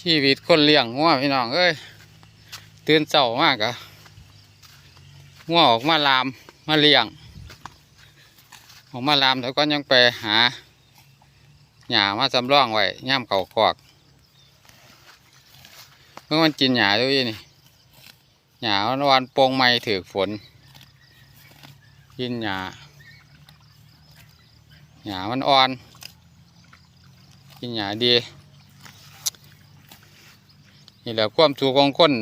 ชีวิตคนเลี้ยงงัวพี่น้องเอ้ยตื่นเช้ามากอะงัวออกมาลามมาเลี้ยงออกมาลามแล้วก็ยังไปหาหญ้ามาจำลองไว้ย่ามเขาคอกเมื่อมันกินหญ้าด้วยนี่หญ้าวันวันโปงไม่ถือฝน กินหญ้าหญ้ามันอ่อน กินหญ้าดี นี่แหละความสุขของคน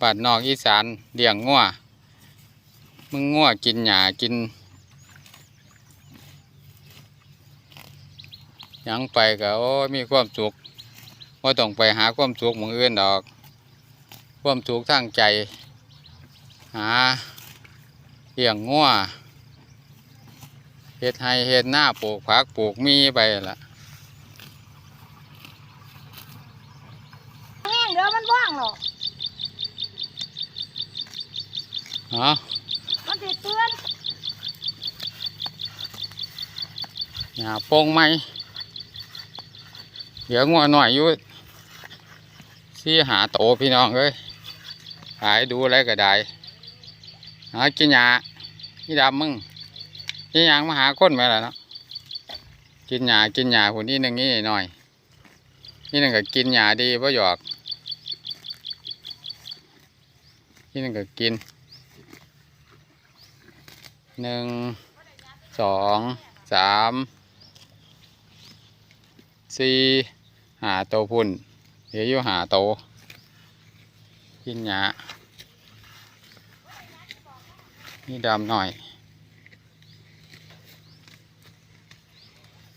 ปาดนอกอีสานเลี้ยงงัวมึงงัวกินหญ้ากินยังไปก็โอ้มีความสุขว่าต้องไปหาความสุขมืออื่นดอก ความสุขทางใจ หาเลี้ยงงัวเฮ็ดให้เฮ็ดหน้าปลูกผักปลูกมีไปละ แห้ง เดี๋ยวมันว่างหรอกเนาะมันติดเตือนหญ้าโป่งไหมเดี๋ยวงัวหน่อยอยู่สี่หาโตพี่น้องเอ้ยหายดูอะไรก็ได้หากินหญ้านี่ดำมึงนี่ยังมาหาคนไหมล่ะเนาะกินหญ้ากินหญ้าคนนี้หนึ่งนี่หน่อย นี่หนึ่งก็กินหญ้าดีเพราะหยอก นี่หนึ่งก็กินหนึ่งสองสามสี่หาโตพุ่นเดี๋ยวอยู่หาโต กินหญ้านี่ดำหน่อย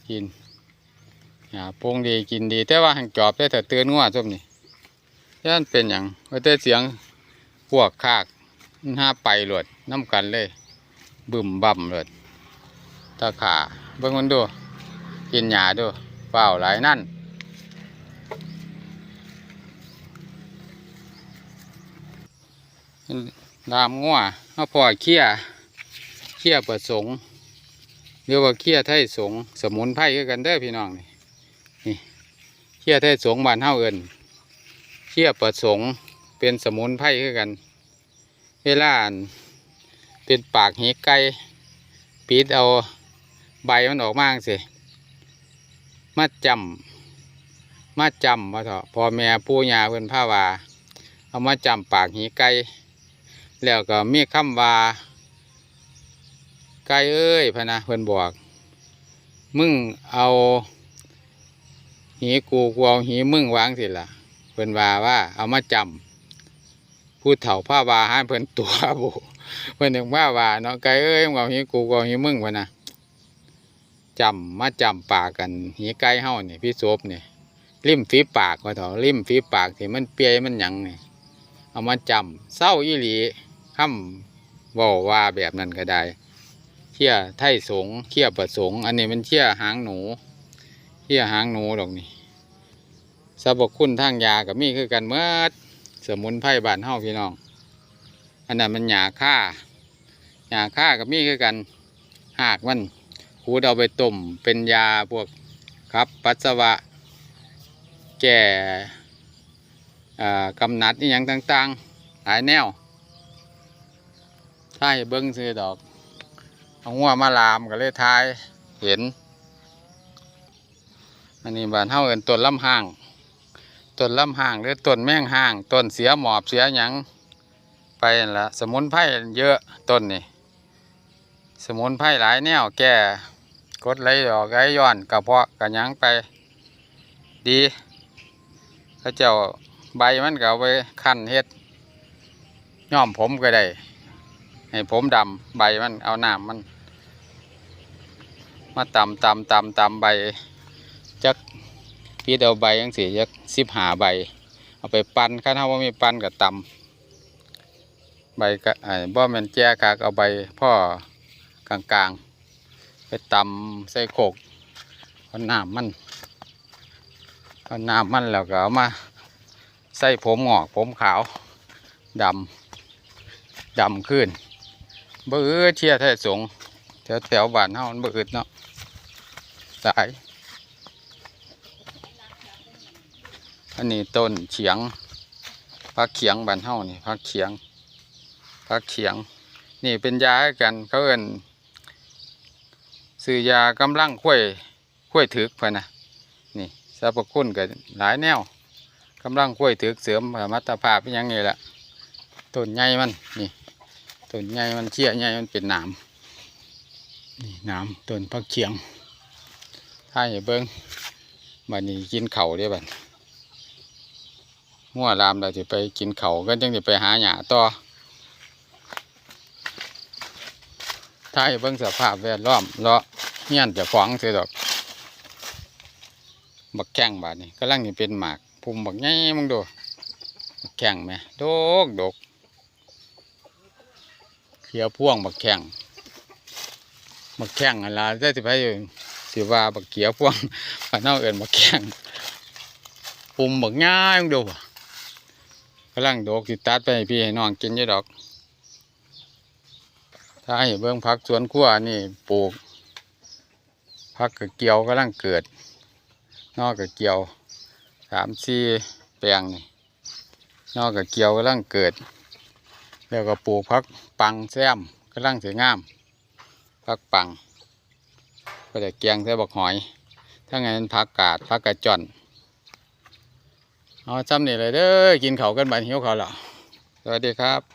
กินหาโปงดีกินดี แต่ว่าหังจอบได้แต่เตือนงัวส้มนี่ย่านเป็นอย่างว่าแต่เสียง พวกคากนห้าไปหลดน้ำกันเลย บึมบ่ำเลยตาขาเบิ่งมันดู กินหญ้าดูเปล่าหลายนั่นดามงัวเอาพอเคี่ยเคี่ยประสงค์เรียกว่าเคี่ยไทยสงสมุนไพรกันเด้อพี่น้องนี่นี่เคี่ยไทยสงบ้านเฮาเอิ้นเคี่ยประสงค์ เป็นสมุนไพรคือกัน เวลานเป็นปากหีไก่ปิดเอาใบมันออกมาจั่งสิมาจำมาจำว่าเถอะพอแม่ปู่ย่าเพิ่นพาว่าเอามาจำปากหีไก่แล้วก็มีคำว่าไก่เอ้ยพนะเพิ่นบอก มึงเอาหีกูกูเอาหีมึงวางสิล่ะเพิ่นว่าว่าเอามาจำ ผู้เฒ่าผ้าวาให้เพิ่นตัวบุเพิ่นถึงว่าวาเนาะไก่เอ้ยมึงเอาหีกูกูเอาหีมึงพะนะจำมาจำปากกันหีไก่เฮาเนี่ยพี่โซบเนี่ยริมฝีปากว่าเถอะริมฝีปากที่มันเปียมันหยังเนี่ยเอามาจำเศร้าอีหลีคำเว่าว่าแบบนั้นก็ได้เชี่ยไทยสงเชี่ยประสงอันนี้มันเชี่ยหางหนูเชี่ยหางหนูดอกนี่สรรพคุณทางยากับมีคือกันเมื่อ สมุนไพรบานเฮาพี่น้อง อันนั้นมันหยาค่าหยาค่ากับมีคือกันหากมันขูดเอาไปต้มเป็นยาพวกครับปัสสาวะ แก่อ่ากำนัดนี่ยังต่างๆ หลายแนว ถ้าให้เบิ้งซื้อดอกเอาหัวมาลามก็เลยทายเห็น อันนี้บานเฮาเอินต้นลำห้าง ต้นลำห้างหรือต้นแมงห้างต้นเสียหมอบเสียหยังไปนั่นละสมุนไพรเยอะต้นนี่สมุนไพรหลายแนวแก่กดไหลดอกไหลย้อนกระเพาะกระยังไป ดีเขาเจ้าใบมันก็เอาไปคั่นเฮ็ดย้อมผมก็ได้ ให้ผมดำใบมันเอาน้ำมัน มาตำตำตำตำใบจัก พีดเอาใบยังสีจักสิบหาใบ เอาไปปั่นข้าถ้าว่ามีปั่นกับตำใบก็ไอ้บ่แมนแจ้กากเอาใบพ่อกลางๆ ไปตำใส่โขกเอาน้ำมันเอาน้ำมันแล้วก็เอามาใส่ผมหงอกผมขาวดำดำขึ้นเบ่อเชียแท้สงแถวแถวบ้านเฮามันบ่อเนาะตาย อันนี้ต้นเฉียงพักเขียงบานเฮานี่พักเขียงพักเขียง นี่เป็นยาให้กันเขาเอิ้นซื้อยากำลังข้วยข้วยถึกพะนะนี่สรรพคุณก็หลายแนวกำลังข้วยถึกเสริมมรรถภาพอหยังนี่ะต้นใหญ่มันนี่ต้นใหญ่มันเชี่ยใหญ่มันเป็นหนามนี่หนามต้นพักเขียงถ้าอย่าเบิ้งบัดนี้กินเข่าวเด้บัด งัวลามเราจะไปกินเขาก็จังจะไปหาหญ้าต่อถ้าเบิ่งสภาพแวดล้อมเลาะเฮียนเจะฟ้องเสียดอก บักแข้งบาดนี้กำลังนี่เป็นหมากพุ่มบักใหญ่มึงดูบักแข้งไหมโดกดกเขียวพ่วงบักแข้งบักแข้งอะไรได้สิไปอยู่สิว่าบักเขียวพ่วงบ้านเฮาเอิ้นบักแข้งปุ่มบักง่ายมึงดู กำลังโดกสิตัดไปพี่ให้น้องกินยู่ดอก ถ้าให้เบิ่งพักสวนครัวนี่ปลูกพักกะเกียวกำลังเกิด นอกกะเกียวสามสี่แปลงนี่นอกกะเกียวกำลังเกิด แล้วก็ปลูกพักปังแซมกำลังสวยงามพักปัง ก็จะเกียงใส่บักหอย ถ้าไงนพักกาดพักกระจอน เอาจำนี่เลยเด้อกินเขากันบันหิวเขาแล้วสวัสดีครับ